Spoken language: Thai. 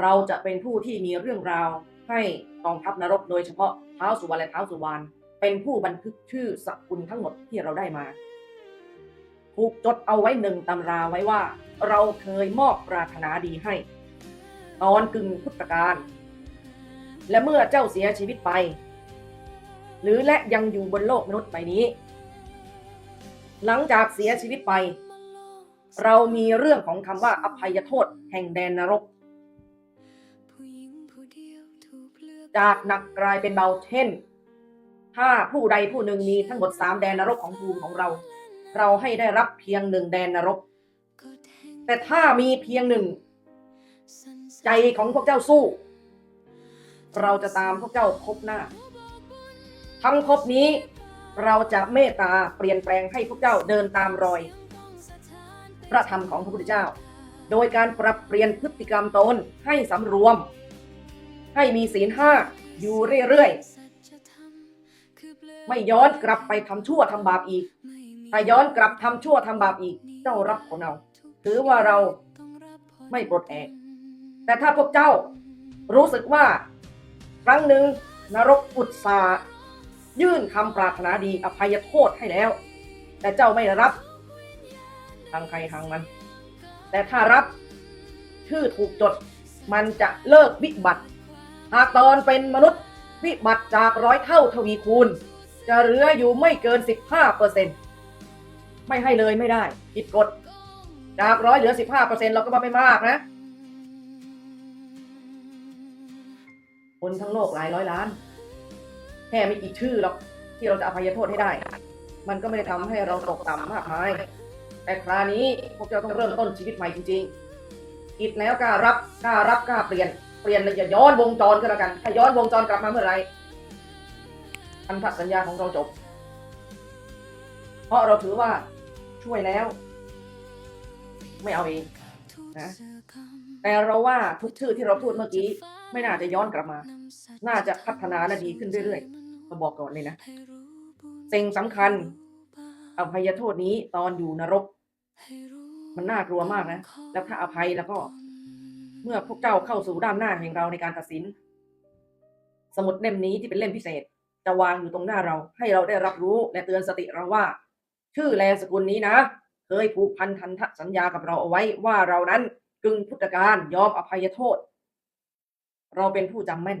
เราจะเป็นผู้ที่มีเรื่องราวให้กองทัพนรกโดยเฉพาะเท้าสุวรรณและเท้าสุวรรณเป็นผู้บันทึกชื่อสกุลทั้งหมดที่เราได้มาถูกจดเอาไว้หนึ่งตำราไว้ว่า เราเคยมอบปรารถนาดีให้ ตอนกึ่งพุทธกาลและเมื่อเจ้าเสียชีวิตไป หรือและยังอยู่บนโลกมนุษย์ใบนี้ หลังจากเสียชีวิตไป เรามีเรื่องของคำว่าอภัยโทษแห่งแดนนรก จากหนักกลายเป็นเบาเช่น ถ้าผู้ใดผู้หนึ่งมีทั้งหมดสามแดนนรกของภูมิของเรา เราให้ได้รับเพียงหนึ่งแดนนรก แต่ถ้ามีเพียงหนึ่ง ใจของพวกเจ้าสู้ เราจะตามพวกเจ้าพบหน้า ทั้งภพนี้เราจะเมตตาเปลี่ยนแปลงให้พวกเจ้าเดินตามรอย พระธรรมของพระพุทธเจ้า โดยการปรับเปลี่ยนพฤติกรรมตนให้สำรวม ให้มีศีลห้าอยู่เรื่อยๆ ไม่ย้อนกลับไปทำชั่วทำบาปอีก ถ้าย้อนกลับทำชั่วทำบาปอีก เจ้ารับผลเอาถือว่าเราไม่ปลดแอก แต่ถ้าพวกเจ้ารู้สึกว่าครั้งหนึ่งนรกอุตสายื่นคำปรารถนาดีอภัยโทษให้แล้ว แต่เจ้าไม่รับทางใครทางมัน แต่ถ้ารับชื่อถูกจดมันจะเลิกวิบัติ หากตอนเป็นมนุษย์วิบัติจากร้อยเท่าทวีคูณ จะเหลืออยู่ไม่เกิน 15เปอร์เซ็นไม่ให้เลยไม่ได้ผิดกฎจากร้อยเหลือ 15เปอร์เซ็นเราก็ว่าไม่มากนะ คนทั้งโลกหลายร้อยล้าน แค่ไม่กี่ชื่อหรอกที่เราจะอภัยโทษให้ได้ มันก็ไม่ได้ทำให้เราตกต่ำมากมายแต่คราวนี้พวกเจ้าต้องเริ่มต้นชีวิตใหม่จริงๆคิดแล้วกล้ารับกล้ารับกล้าเปลี่ยน เปลี่ยนอย่าย้อนวงจรก็แล้วกัน ถ้าย้อนวงจรกลับมาเมื่อไหรพันธสัญญาของเราจบ เพราะเราถือว่าช่วยแล้ว ไม่เอาเองนะแต่เราว่าทุกชื่อที่เราพูดเมื่อกี้ ไม่น่าจะย้อนกลับมา น่าจะพัฒนาและดีขึ้นเรื่อยๆเราบอกก่อนเลยนะสิ่งสำคัญอภัยโทษนี้ตอนอยู่นรก มันน่ากลัวมากนะ แล้วถ้าอภัยแล้วก็ เมื่อพวกเจ้าเข้าสู่ด้านหน้าแห่งเราในการตัดสิน สมุดเล่มนี้ที่เป็นเล่มพิเศษ จะวางอยู่ตรงหน้าเรา ให้เราได้รับรู้และเตือนสติเราว่า ชื่อแลสกุลนี้นะ เคยผูกพันทันทสัญญากับเราเอาไว้ว่าเรานั้นกึ่งพุทธการยอมอภัยโทษ เราเป็นผู้จำแม่น